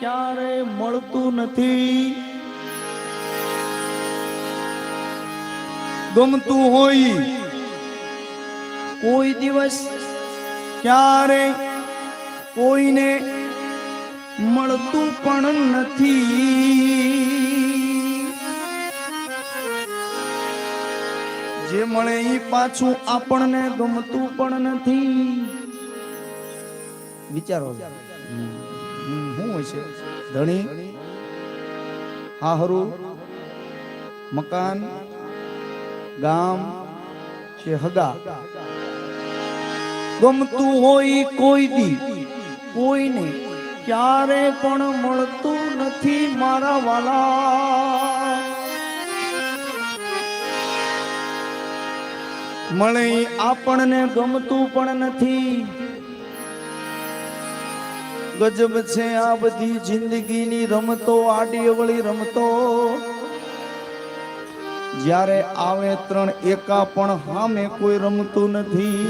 ક્યારે મળતું નથી. ગમતું હોય કોઈ દિવસ ક્યારે કોઈને મળતું પણ નથી. જે મળે એ પાછું આપણને ગમતું પણ નથી. વિચારો. હમ, શું હોય છે. ધણી હાહરું મકાન ગામ કે હગા. ગમતું હોય કોઈ દી કોઈને ક્યારે પણ મળતું નથી મારા વાલા. મળે આપણને ગમતું પણ નથી. ગજબ છે આ બધી જિંદગીની રમતો આડી અવળી રમતો. જ્યારે આવે ત્રણ એકા પણ હામે કોઈ રમતું નથી.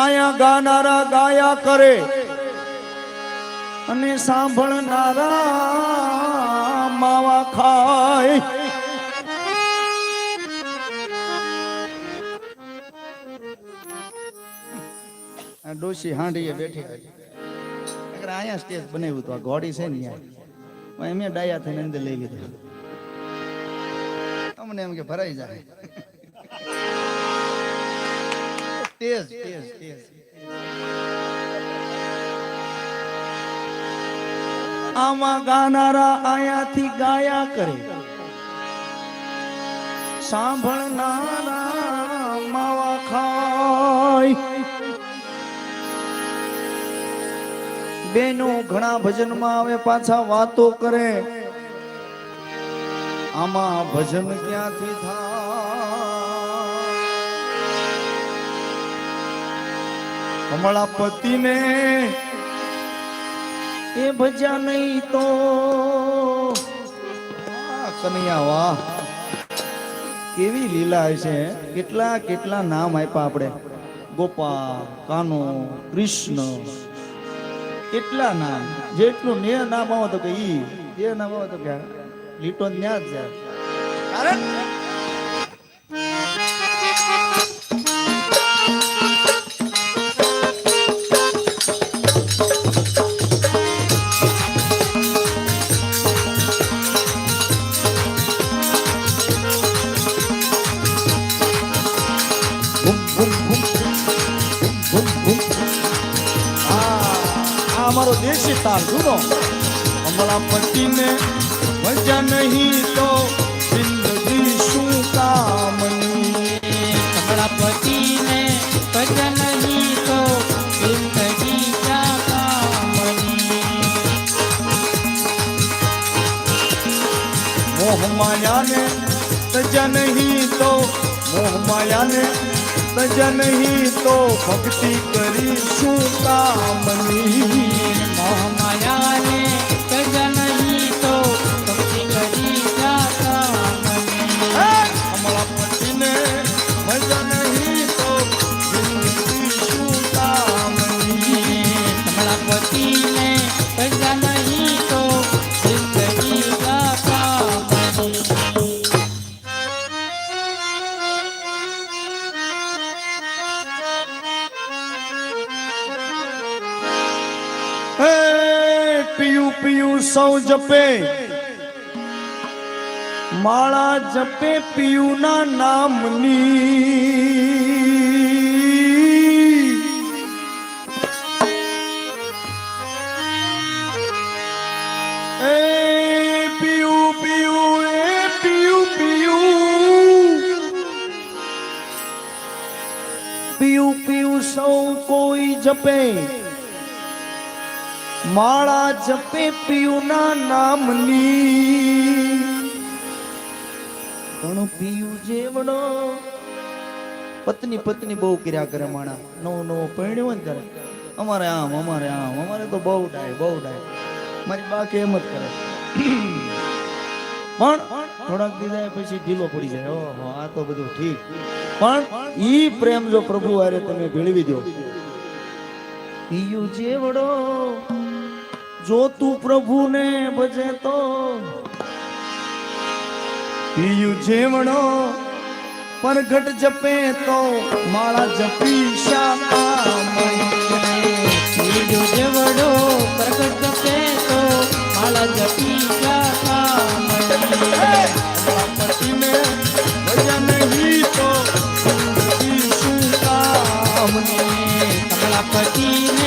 આયા ગાનારા ગાયા કરે અને સાંભળનારા માવા ખાય. ડોશી હાંડીએ બેઠી હતી અગર અહીંયા સ્ટેજ બનાવ્યું હતું, આ ઘોડી છે ને અહીંયા. એમ ડાયા થઈને અંદર લઈ લીધું. અમને એમ કે ભરાઈ જાય. તેજ તેજ તેજ આમાં ગાનારા આયાથી ગાયા કરે. સાંભળનારા માવા ખાય. બેનો ઘણા ભજનમાં આવે, પાછા વાતો કરે. આમાં ભજન ક્યાંથી થાય? કમળા પતિને એ ભજ્યા નહીં તો. કનૈયા વાહ. કેવી લીલા છે કેટલા કેટલા નામ આપ્યા આપણે? ગોપાલ, કાનો, કૃષ્ણ. કેટલા નામ? જેટલું ને નામ આવે તો કે ઈ. જે નામ આવે તો કે લીટો ન્યા જ જાય. કારણ દેશી તાલ જુનો કમળાપતિને મજા નહીં તો જિંદગી શું કામની? કમળાપતિને ભજન નહીં તો જિંદગી ક્યાં કામની? મોહ માયાને તજા નહીં તો મોહ માયાને તજા નહીં તો ભક્તિ કરી શું કામની? પિયું સૌ જપે. માળા જપે પિયું ના નામની. એ પિયું પિયું એ પિયું પિયું પિયું પિયું સૌ કોઈ જપે. માળા જપે પિયુના નામની. ઘણો પિયુ જેવડો પત્ની પત્ની બહુ કર્યા કરે માણા નવો નવો પરણ્યો ને ત્યારે. અમારે આમ અમારે આમ, અમારે તો બહુ ડાય બહુ ડાય. મારી બા એમ જ કરે. પણ થોડાક દીધા પછી ઢીલો પડી જાય. ઓહો, આ તો બધું ઠીક. પણ ઈ પ્રેમ જો પ્રભુ હારે તમે ભેળવી દો. પિયું જેવડો જો તું પ્રભુને ભજે તો? પિયું જેવડો પરગટ જપે તો માળા જપી બીજો જેવડો પ્રગટ જપે તો માળા જપી જાતા પતિને ભજન નહીં તો શું કામની પતિને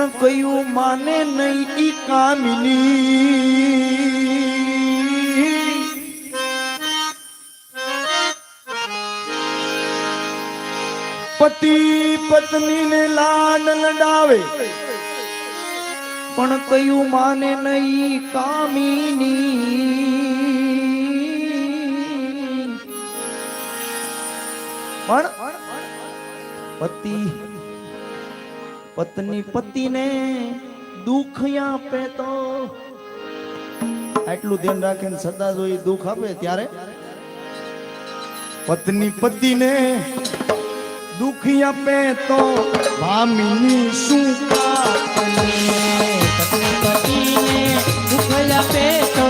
પણ કયું માને નહીં ઈ કામિની. પતિ પત્નીને લાડ લડાવે. પણ કયું માને નહીં કામિની. પણ પતિ પત્ની પતિને દુઃખ આપે તો? આટલું ધ્યાન રાખીને સદા જો દુઃખ આપે ત્યારે? પત્ની પતિને દુઃખ આપે તો? ભામીની શું પત્ની પતિને દુઃખ આપે તો?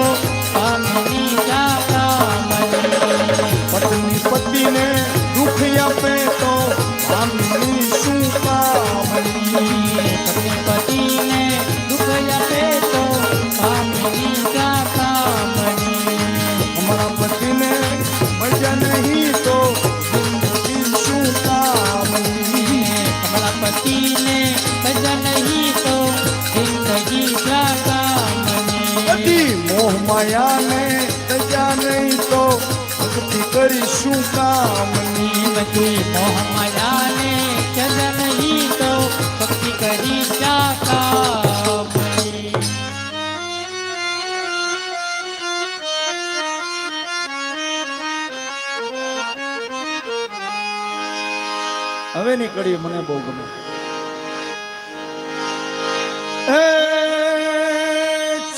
હવે ની કડી મને બહુ ગમે.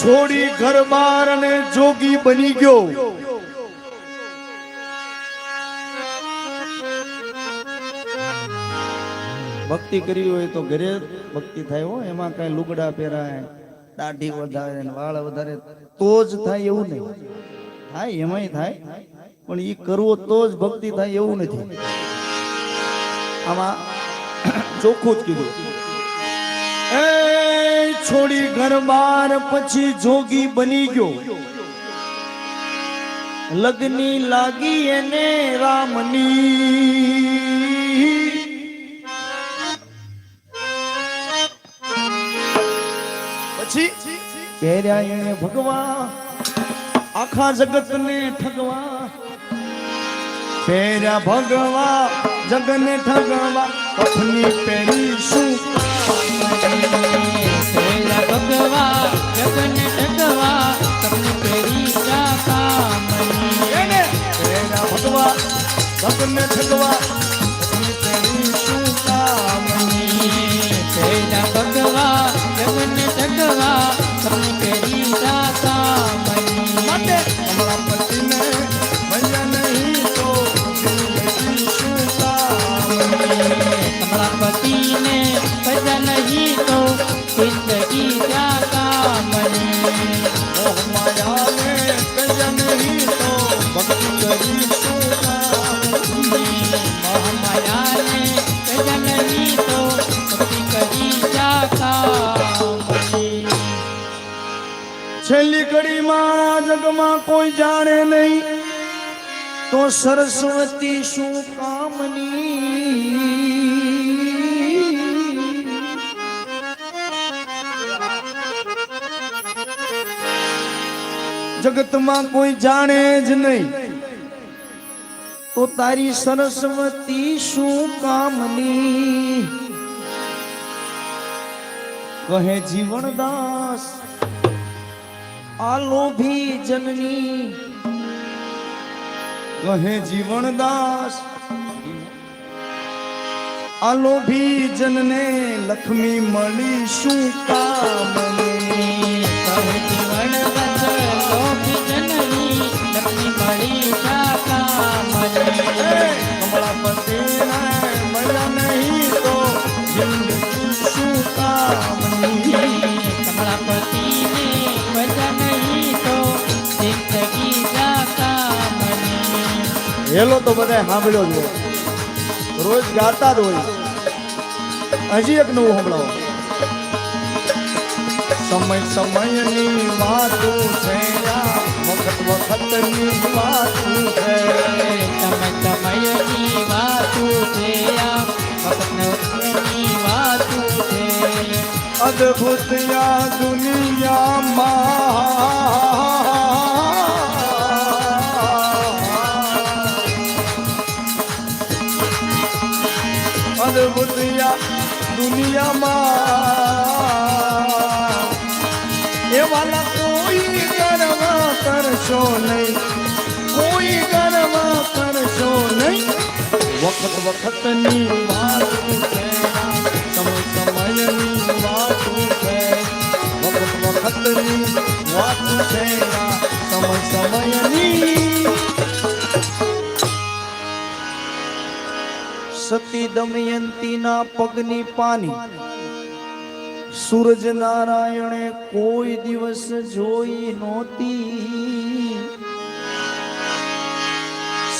છોડી ઘર બાર અને જોગી બની ગયો. ભક્તિ કરી હોય તો ઘરે ભક્તિ થાય હો એમાં કઈ લુગડા પહેરાય દાઢી વધારે વાળ વધારે તો જ થાય એવું નહીં. થાય એમાંય થાય પણ એ કરવો તો જ ભક્તિ થાય એવું નથી. આમાં ચોખ્ખું જ કીધું. એ છોડી ઘર બાર પછી જોગી બની ગયો. લગ્ની લાગી એને રામની. પછી પહેર્યા એને ભગવા આખા જગતને ઠગવા. પહેર્યા ભગવા જગને ઠગવા પથની પહેરીશું ભગવા જગને ટકવા તમને પહેર્યા ભગવા જગને ઠગવા પહેરી ભગવા જગને ટકવા તમને પેરી જાતા મને કોઈ જાણે નહીં, તો સરસ્વતી શું કામની? જગતમાં કોઈ જાણે જ નહીં, તો તારી સરસ્વતી શું કામની? કહે જીવનદાસ આ લોભી જનની. કહે જીવનદાસ આ લોભી જનને લક્ષ્મી મળી શું કામને? મને હેલો તો બધા સાંભળ્યો જ હોય. રોજ ગાતા જ હોય. હજી એક નવું સંભળાવો. સમય સમયની વાતો છે વખત વખતની વાતો છે. સમય સમયની વાતું છે આ વખત વખતની વાતું છે. અદ્ભુત આ દુનિયામાં દુનિયામાં એવાના કોઈ ગર્વ કરશો નહીં. કોઈ ગર્વ કરશો નહીં. વખત વખતની વાત સમય સમયની વાત છે. વખત વખતની વાત છે. સમય સમયની સતી દમયંતીના પગની પાની. સૂરજ નારાયણે કોઈ દિવસ જોઈ નહોતી.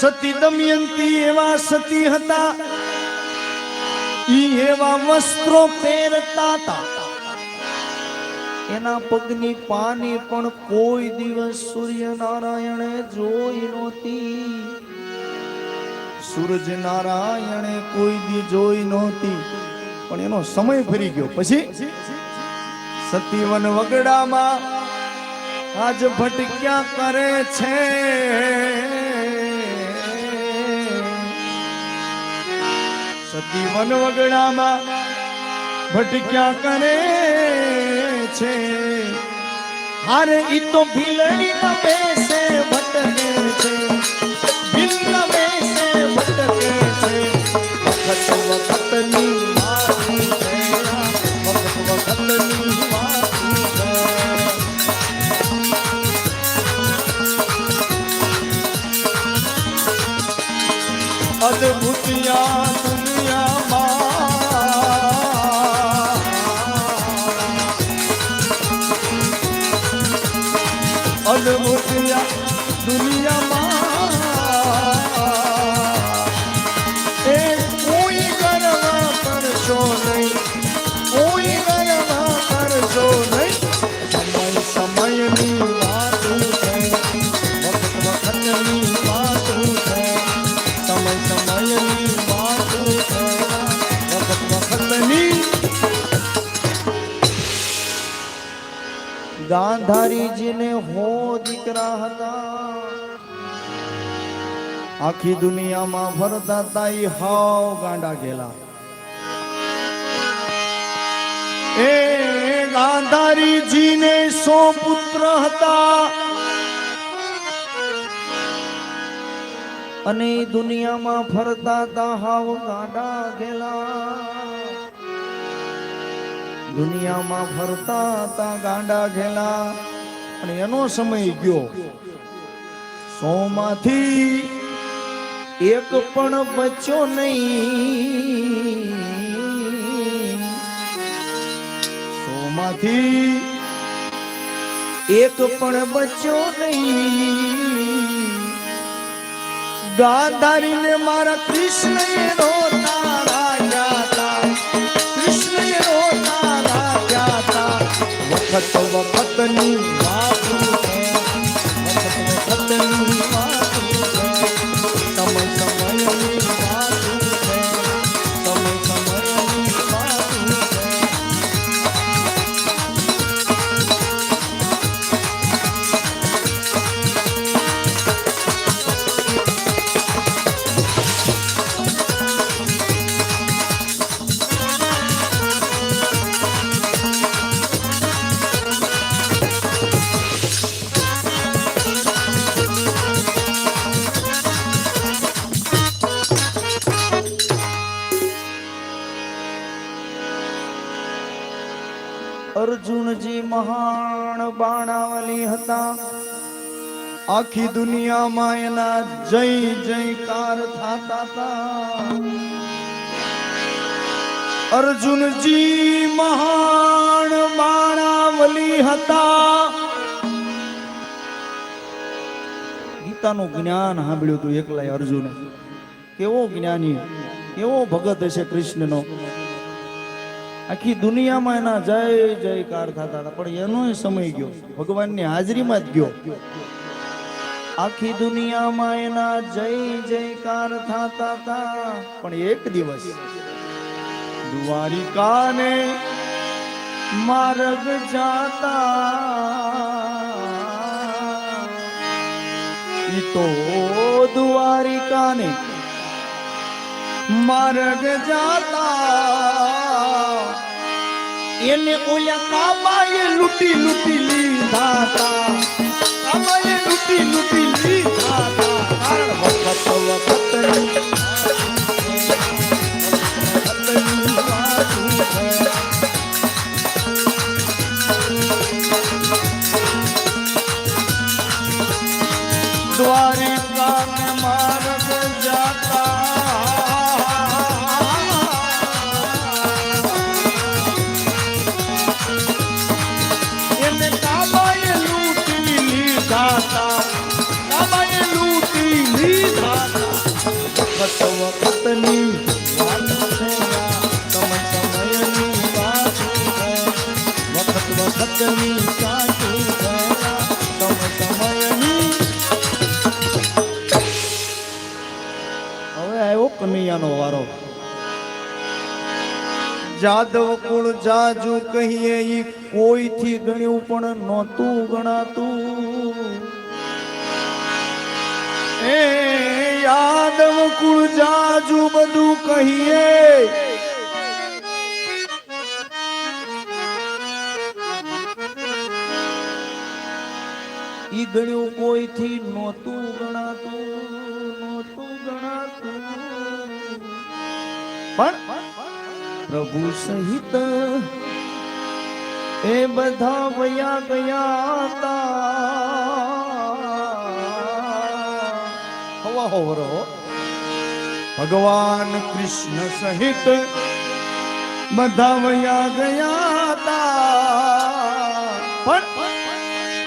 સતી દમયંતી એવા સતી હતા. ઈ એવા વસ્ત્રો પહેરતા હતા. એના પગની પાની પણ કોઈ દિવસ સૂર્ય નારાયણે જોઈ નહોતી. સૂરજ નારાયણે કોઈ દી જોઈ નહોતી. પણ એનો સમય ફરી ગયો. પછી સતીવન વગડામાં આજ ભટક્યા કરે છે. સતીવન વગડામાં ભટક્યા કરે છે. હારે ઈ તો ભીલડીમાં બેસે ભટકે છે. છે વખત ગાંધારીજીને હો દીકરા હતા. આખી દુનિયામાં ફરતા હતા ઈ હાવ ગાંડા ગેલા એ ગાંધારીજીને સો પુત્ર હતા. અને દુનિયામાં ફરતા હતા હાવ ગાંડા ગેલા દુનિયામાં ફરતા હતા, ગાંડા ઘેલા. અને એનો સમય ગયો. સોમાંથી એક પણ બચ્યો નહીં. સોમાંથી એક પણ બચ્યો નહીં. ગાધારીને મારા કૃષ્ણ રોતા વખત વખતની વાતું અર્જુનજી મહાન બાણાવલી હતા. આખી દુનિયામાં એના જય જયકાર થતા હતા. અર્જુનજી મહાન બાણાવલી હતા. ગીતાનું જ્ઞાન સાંભળ્યું હતું એકલાય અર્જુને. કેવો જ્ઞાની, કેવો ભગત હશે કૃષ્ણનો. આખી દુનિયામાં એના જય જયકાર થતા હતા. પણ એનો સમય ગયો. ભગવાનની હાજરીમાં જ ગયો. આખી દુનિયામાં એના જય જયકાર થતા હતા. પણ એક દિવસ દ્વારિકાને માર્ગ જાતા. ઈ તો દ્વારિકાને માર્ગ જાતા. એને ઓયા કાબાએ લૂટી લૂંટી લીધા તા કાબાએ લૂટી લૂટી લીધા તા કારણ વખત વખત દ્વારિકા વાતું હવે આવ્યો કનૈયાનો વારો. જાદવ કુળ જાજુ કહીએ ઈ કોઈથી ગણ્યું પણ નહોતું ગણાતું. એ યાદવ કુળ જાજુ બધું કહીએ. ઈ ગણ્યું કોઈથી નહોતું ગણાતું નહોતું ગણાતું. પણ પ્રભુ સહિત એ બધા વયા ગયા હતા. હવા હોવરો ભગવાન કૃષ્ણ સહિત બધા વયા ગયા હતા. પણ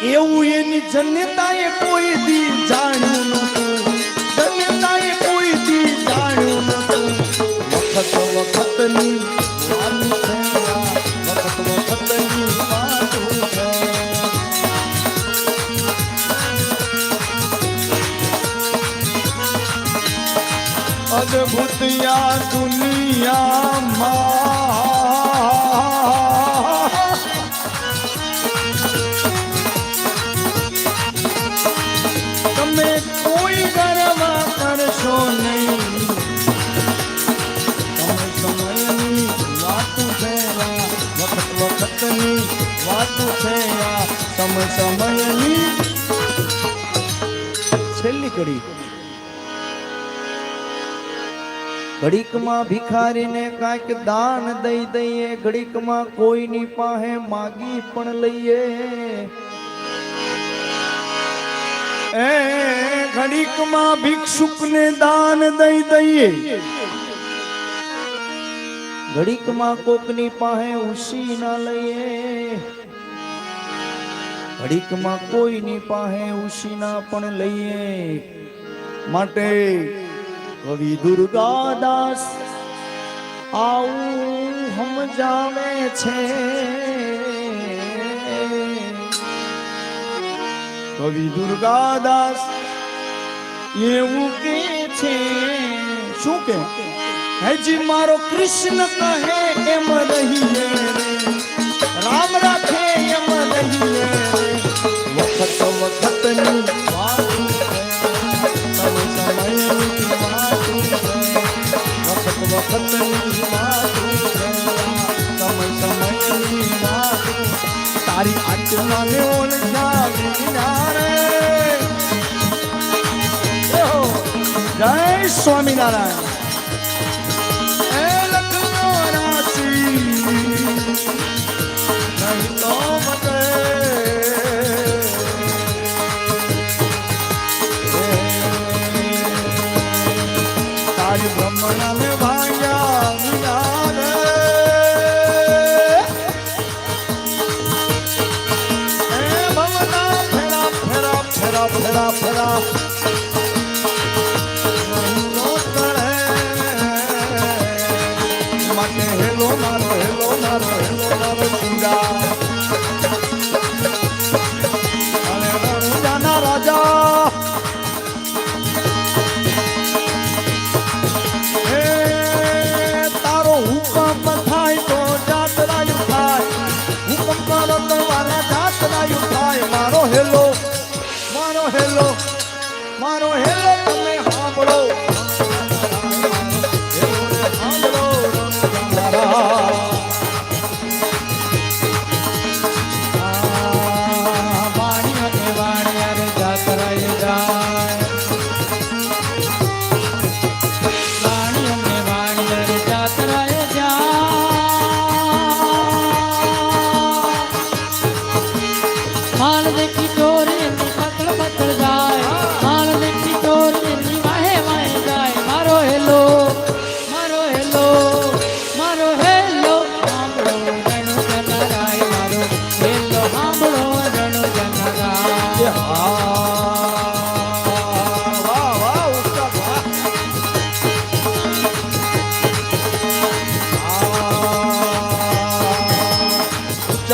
એવું એની જન્યતાએ કોઈ દી જાણ્યું નહોતું. જન્યતાએ કોઈ દી જાણ્યું નહોતું. વખત વખતની વખત વખતની વાત અદ્ભુત યા દુનિયામાં ઘડીકમાં ભિખારીને કાંઈક દાન દઈ દઈએ ઘડીકમાં કોઈની પાસે માગી પણ લઈએ. એ ઘડીકમાં ભિક્ષુકને દાન દઈ દઈએ. ઘડીકમાં કોકની પાસે ઉસી ના લઈએ. ઘડીકમાં કોઈની પાસે ઉસી ના પણ લઈએ. માટે કવિ દુર્ગાદાસ, આવું સમજાવે છે. કવિ દુર્ગાદાસ, એવું કે છે. શું કે? હજી મારો કૃષ્ણ કહે એમ રહીએ રામ રાખે એમ રહીએ વખત વખતની વાત છે સમય તારી ઓળખાવી ના એહો, જય સ્વામિનારાયણ.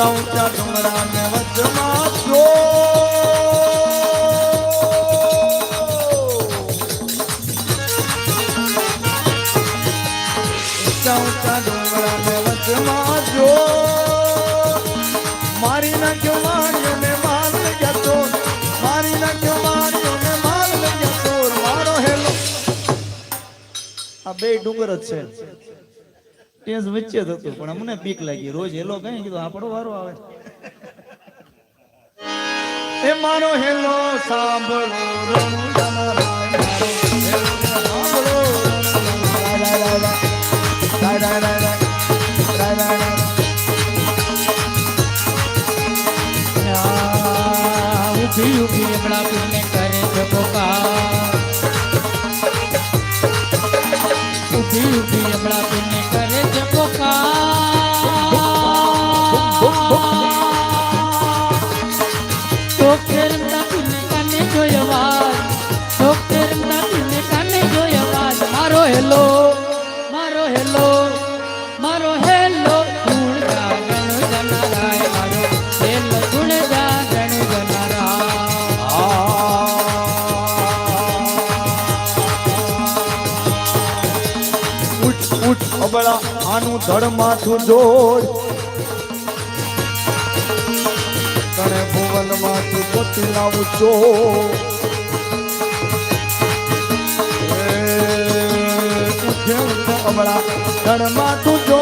ઊંચા ઊંચા ડુંગરાને વચમાં છો ઊંચા ઊંચા ડુંગરાને વચમાં છો મારી નાખ્યો માણ્યોને માલ લગ્યા તો મારી નાખ્યો માણ્યોને માલ લગ્યા મારો હેલો. આ બે ડુંગર છે. ટેન્સ વચ્ચે જ હતું પણ અમને બીક લાગી. રોજ હેલો કઈ કીધું આપણો વારો આવે. એ મારો હેલો સાંભળો ઊભી રાય, મારો હેલો, મારો હેલો મારો હેલો આનું ધડ માથું જોડ. તને ભુવનમાંથી પોતી લાવું છો જેવું કમળા ધણમાં તું જો